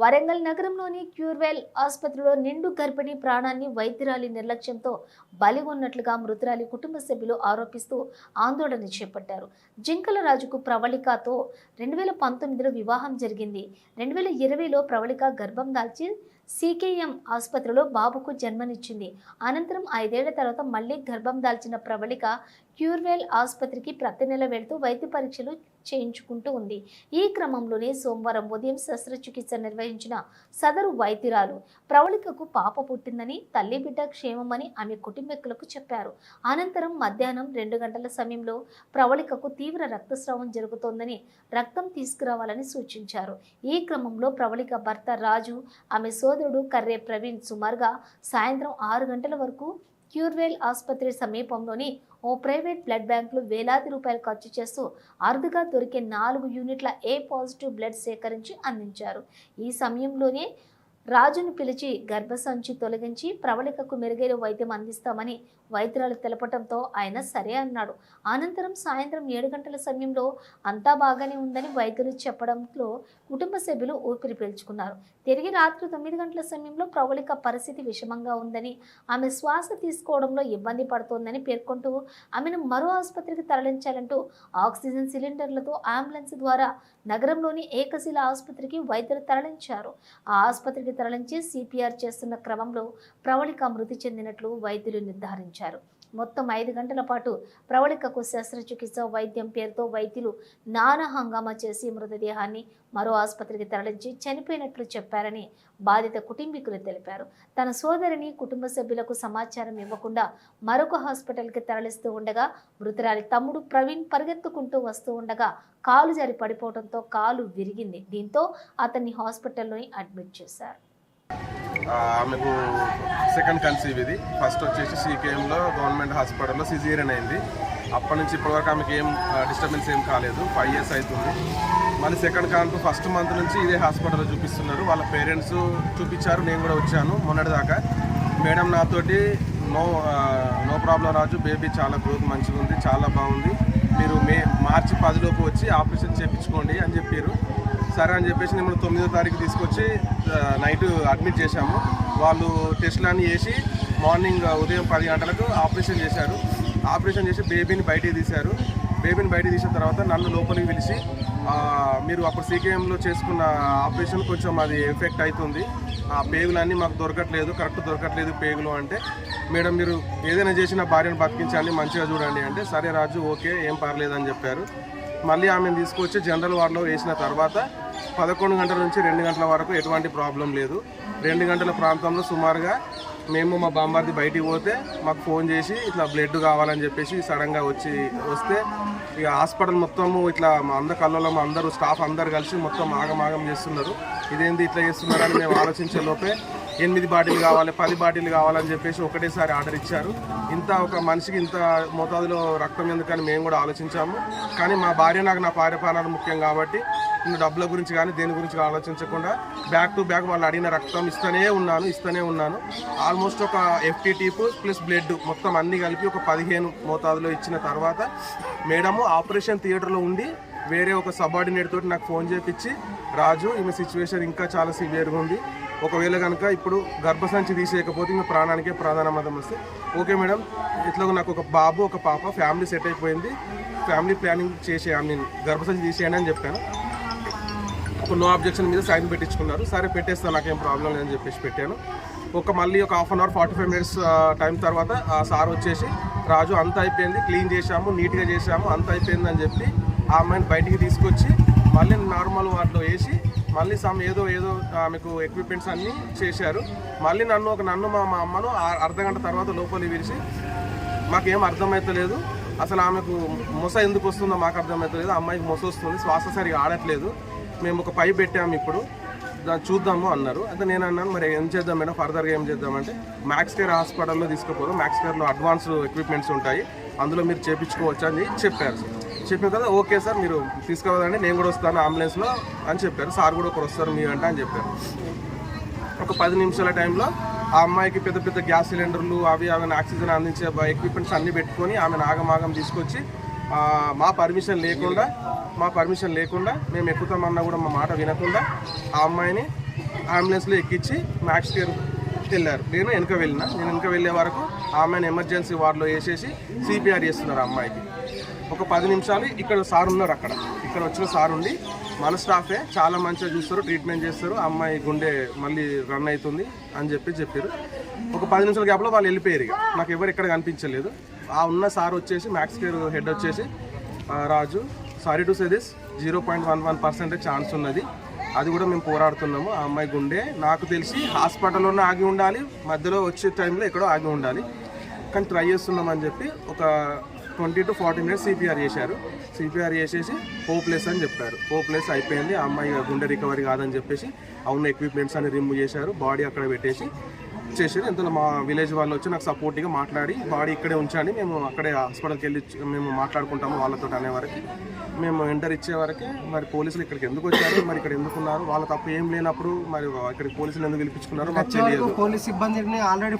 వరంగల్ నగరంలోని క్యూర్వెల్ ఆసుపత్రిలో నిండు గర్భిణీ ప్రాణాన్ని వైద్యురాలి నిర్లక్ష్యంతో బలి ఉన్నట్లుగా మృతురాలి కుటుంబ సభ్యులు ఆరోపిస్తూ ఆందోళన చేపట్టారు. జింకల రాజుకు ప్రవళికతో రెండు వేల పంతొమ్మిదిలో వివాహం జరిగింది. రెండు వేల ఇరవైలో ప్రవళిక గర్భం దాల్చి సీకేఎం ఆసుపత్రిలో బాబుకు జన్మనిచ్చింది. అనంతరం ఐదేళ్ళ తర్వాత మళ్ళీ గర్భం దాల్చిన ప్రవళిక క్యూర్వెల్ ఆసుపత్రికి ప్రతి నెల వెళ్తూ వైద్య పరీక్షలు చేయించుకుంటూ ఉంది. ఈ క్రమంలోనే సోమవారం ఉదయం శస్త్రచికిత్స నిర్వహించిన సదరు వైద్యురాలు ప్రవళికకు పాప పుట్టిందని తల్లి బిడ్డ క్షేమమని ఆమె కుటుంబీకులకు చెప్పారు. అనంతరం మధ్యాహ్నం రెండు గంటల సమయంలో ప్రవళికకు తీవ్ర రక్తస్రావం జరుగుతోందని రక్తం తీసుకురావాలని సూచించారు. ఈ క్రమంలో ప్రవళిక భర్త రాజు ఆమె సోదరుడు కర్రే ప్రవీణ్ సుమారుగా సాయంత్రం ఆరు గంటల వరకు క్యూర్వేల్ ఆసుపత్రి సమీపంలోని ఓ ప్రైవేట్ బ్లడ్ బ్యాంకులు వేలాది రూపాయలు ఖర్చు చేస్తూ అరుదుగా దొరికే నాలుగు యూనిట్ల ఏ పాజిటివ్ బ్లడ్ సేకరించి అందించారు. ఈ సమయంలోనే రాజును పిలిచి గర్భసంచి తొలగించి ప్రవళికకు మెరుగైన వైద్యం అందిస్తామని వైద్యురాలు తెలపడంతో ఆయన సరే అన్నాడు. అనంతరం సాయంత్రం ఏడు గంటల సమయంలో అంతా బాగానే ఉందని వైద్యులు చెప్పడంతో కుటుంబ సభ్యులు ఊపిరి పీల్చుకున్నారు. తిరిగి రాత్రి తొమ్మిది గంటల సమయంలో ప్రవళిక పరిస్థితి విషమంగా ఉందని ఆమె శ్వాస తీసుకోవడంలో ఇబ్బంది పడుతోందని పేర్కొంటూ ఆమెను మరో ఆసుపత్రికి తరలించాలంటూ ఆక్సిజన్ సిలిండర్లతో అంబులెన్స్ ద్వారా నగరంలోని ఏకశిల ఆసుపత్రికి వైద్యులు తరలించారు. ఆ ఆసుపత్రికి తరలించి సిపిఆర్ చేస్తున్న క్రమంలో ప్రవళిక మృతి చెందినట్లు వైద్యులు నిర్ధారించారు. మొత్తం ఐదు గంటల పాటు ప్రవళికకు శస్త్రచికిత్స వైద్యం పేరుతో వైద్యులు నానా హంగామా చేసి మృతదేహాన్ని మరో ఆసుపత్రికి తరలించి చనిపోయినట్లు చెప్పారని బాధిత కుటుంబీకులు తెలిపారు. తన సోదరిని కుటుంబ సభ్యులకు సమాచారం ఇవ్వకుండా మరొక హాస్పిటల్కి తరలిస్తూ ఉండగా మృతురాలి తమ్ముడు ప్రవీణ్ పరిగెత్తుకుంటూ వస్తూ ఉండగా కాలు జారి పడిపోవడంతో కాలు విరిగింది. దీంతో అతన్ని హాస్పిటల్లోని అడ్మిట్ చేశారు. ఆమెకు సెకండ్ కన్సీవ్ ఇది. ఫస్ట్ వచ్చేసి సీకేఎంలో గవర్నమెంట్ హాస్పిటల్లో సిజీరియన్ అయింది. అప్పటి నుంచి ఇప్పటివరకు ఆమెకి ఏం డిస్టర్బెన్స్ ఏం కాలేదు. ఫైవ్ ఇయర్స్ అవుతుంది. మళ్ళీ సెకండ్ కాన్పు ఫస్ట్ మంత్ నుంచి ఇదే హాస్పిటల్లో చూపిస్తున్నారు. వాళ్ళ పేరెంట్స్ చూపించారు. నేను కూడా వచ్చాను మొన్నటిదాకా. మేడం నాతోటి no no problem Raju. Baby చాలా గ్రోత్ మంచిగా ఉంది. చాలా బాగుంది. మీరు మే మార్చి పదిలోపు వచ్చి ఆపరేషన్ చేయించుకోండి అని చెప్పారు. సరే అని చెప్పేసి మిమ్మల్ని తొమ్మిదో తారీఖు తీసుకొచ్చి నైట్ అడ్మిట్ చేశాము. వాళ్ళు టెస్ట్లన్నీ చేసి మార్నింగ్ ఉదయం పది గంటలకు ఆపరేషన్ చేశారు. ఆపరేషన్ చేసి బేబీని బయటికి తీశారు. బేబీని బయటికి తీసిన తర్వాత నన్ను లోపలికి పిలిచి మీరు అప్పుడు సీకేఎంలో చేసుకున్న ఆపరేషన్ కొంచెం అది ఎఫెక్ట్ అవుతుంది. ఆ పేగులన్నీ మాకు దొరకట్లేదు కరెక్ట్ దొరకట్లేదు పేగులు అంటే. మేడం మీరు ఏదైనా చేసిన భార్యను బతికించండి మంచిగా చూడండి అంటే సరే రాజు ఓకే ఏం పర్లేదు అని చెప్పారు. మళ్ళీ ఆమెను తీసుకొచ్చి జనరల్ వార్డులో వేసిన తర్వాత పదకొండు గంటల నుంచి రెండు గంటల వరకు ఎటువంటి ప్రాబ్లం లేదు. రెండు గంటల ప్రాంతంలో సుమారుగా మేము మా బాంబార్ది బయటికి పోతే మాకు ఫోన్ చేసి ఇట్లా బ్లడ్ కావాలని చెప్పేసి సడన్గా వచ్చి వస్తే ఇక హాస్పిటల్ మొత్తము ఇట్లా మా అందరి కళ్ళలో మా అందరూ స్టాఫ్ అందరు కలిసి మొత్తం ఆగమాగం చేస్తున్నారు. ఇదేంది ఇట్లా చేస్తున్నారని మేము ఆలోచించే లోపే ఎనిమిది బాటిల్ కావాలి పది బాటిల్ కావాలని చెప్పేసి ఒకటేసారి ఆర్డర్ ఇచ్చారు. ఇంత ఒక మనిషికి ఇంత మోతాదులో రక్తం ఎందుకని మేము కూడా ఆలోచించాము. కానీ మా భార్య నాకు నా భార్య ముఖ్యం కాబట్టి నేను డబ్బుల గురించి కానీ దేని గురించి ఆలోచించకుండా బ్యాక్ టు బ్యాక్ వాళ్ళు అడిగిన రక్తం ఇస్తూనే ఉన్నాను ఇస్తూనే ఉన్నాను. ఆల్మోస్ట్ ఒక ఎఫ్టీ టీపు ప్లస్ బ్లడ్ మొత్తం అన్ని కలిపి ఒక పదిహేను మోతాదులో ఇచ్చిన తర్వాత మేడము ఆపరేషన్ థియేటర్లో ఉండి వేరే ఒక సబార్డినేట్ తోటి నాకు ఫోన్ చేపించి రాజు ఈమె సిచ్యువేషన్ ఇంకా చాలా సివియర్గా ఉంది. ఒకవేళ కనుక ఇప్పుడు గర్భసంచి తీసేయకపోతే ఇంకా ప్రాణానికే ప్రాధాన్యమతం వస్తే. ఓకే మేడం ఇట్లా నాకు ఒక బాబు ఒక పాప ఫ్యామిలీ సెట్ అయిపోయింది. ఫ్యామిలీ ప్లానింగ్ చేసే నేను గర్భసంచి తీసేయండి అని చెప్పాను. నో అబ్జెక్షన్ మీద సైన్ పెట్టించుకున్నారు. సరే పెట్టేస్తాను నాకేం ప్రాబ్లం లేదని చెప్పేసి పెట్టాను. ఒక మళ్ళీ ఒక half an hour forty five minutes time తర్వాత ఆ సార్ వచ్చేసి రాజు అంత అయిపోయింది క్లీన్ చేశాము నీట్గా చేశాము అంత అయిపోయింది అని చెప్పి ఆ అమ్మాయిని బయటికి తీసుకొచ్చి మళ్ళీ నార్మల్ వాటిలో వేసి మళ్ళీ సమ్ ఏదో ఏదో ఆమెకు ఎక్విప్మెంట్స్ అన్నీ చేశారు. మళ్ళీ నన్ను ఒక నన్ను మా మా అమ్మను ఆ- అర్ధ గంట తర్వాత లోపలికి పిలిచి మాకేం అర్థమవుతలేదు అసలు ఆమెకు మొస ఎందుకు వస్తుందో మాకు అర్థమవుతలేదు అమ్మాయికి మొస వస్తుంది. శ్వాస సరిగా ఆడట్లేదు. మేము ఒక పై పెట్టాము ఇప్పుడు. దాన్ని చూద్దాము అన్నారు. అయితే నేను అన్నాను మరి ఏం చేద్దాం మేడం? ఫర్దర్గా ఏం చేద్దామంటే మ్యాక్స్ కేర్ హాస్పిటల్లో తీసుకుపోదాం. మ్యాక్స్ కేర్లో అడ్వాన్స్ ఎక్విప్మెంట్స్ ఉంటాయి. అందులో మీరు చేపించుకోవచ్చు అని చెప్పారు. సార్ చెప్పిన తర్వాత ఓకే సార్ మీరు తీసుకురాదండి నేను కూడా వస్తాను అంబులెన్స్లో అని చెప్పారు. సార్ కూడా ఒకరు వస్తారు మీ అంటే అని చెప్పారు. ఒక పది నిమిషాల టైంలో ఆ అమ్మాయికి పెద్ద పెద్ద గ్యాస్ సిలిండర్లు అవి ఆమెను ఆక్సిజన్ అందించే ఎక్విప్మెంట్స్ అన్నీ పెట్టుకొని ఆమెను ఆగమాగం తీసుకొచ్చి మా పర్మిషన్ లేకుండా మా పర్మిషన్ లేకుండా మేము ఎక్కుతామన్నా కూడా మా మాట వినకుండా ఆ అమ్మాయిని అంబులెన్స్లో ఎక్కించి మ్యాక్స్ కేర్ వెళ్ళారు. నేను వెనక వెళ్ళిన నేను వెనక వెళ్ళే వరకు ఆ అమ్మాయిని ఎమర్జెన్సీ వార్డులో వేసేసి సిపిఆర్ చేస్తున్నారు ఆ అమ్మాయికి. ఒక పది నిమిషాలు ఇక్కడ సార్ ఉన్నారు అక్కడ. ఇక్కడ వచ్చిన సార్ ఉండి మన స్టాఫే చాలా మంచిగా చూస్తారు ట్రీట్మెంట్ చేస్తారు. ఆ అమ్మాయి గుండె మళ్ళీ రన్ అవుతుంది అని చెప్పి చెప్పారు. ఒక పది నిమిషాల గ్యాప్లో వాళ్ళు వెళ్ళిపోయారు ఇక. నాకు ఎవరు ఇక్కడ కనిపించలేదు. ఆ ఉన్న సార్ వచ్చేసి మ్యాక్స్ కేర్ హెడ్ వచ్చేసి Raju sorry to say this zero point one one percentage chance ఉన్నది. అది కూడా మేము పోరాడుతున్నాము. ఆ అమ్మాయి గుండె నాకు తెలిసి హాస్పిటల్లోనే ఆగి ఉండాలి మధ్యలో వచ్చే టైంలో ఎక్కడో ఆగి ఉండాలి. కానీ ట్రై చేస్తున్నామని చెప్పి ఒక twenty to forty minutes CPR చేశారు. సిపిఆర్ చేసేసి హోప్లెస్ అని చెప్పారు. హోప్లెస్ అయిపోయింది. ఆ అమ్మాయి గుండె రికవరీ కాదని చెప్పేసి ఉన్న ఎక్విప్మెంట్స్ అన్ని రిమూవ్ చేశారు. బాడీ అక్కడ పెట్టేసి చేసారు ఇంతలో మా విలేజ్ వాళ్ళు వచ్చి నాకు సపోర్ట్గా మాట్లాడి బాడీ ఇక్కడే ఉంచండి. మేము అక్కడే హాస్పిటల్కి వెళ్ళి మేము మాట్లాడుకుంటాము వాళ్ళతో అనే వరకు. మేము ఎంటర్ ఇచ్చే వరకే మరి పోలీసులు ఇక్కడికి ఎందుకు వచ్చారు? మరి ఇక్కడ ఎందుకు ఉన్నారు? వాళ్ళ తప్పు ఏం లేనప్పుడు మరి ఇక్కడికి పోలీసులు ఎందుకు పిలిపించుకున్నారో మాకు తెలియదు. పోలీస్ సిబ్బందిని ఆల్రెడీ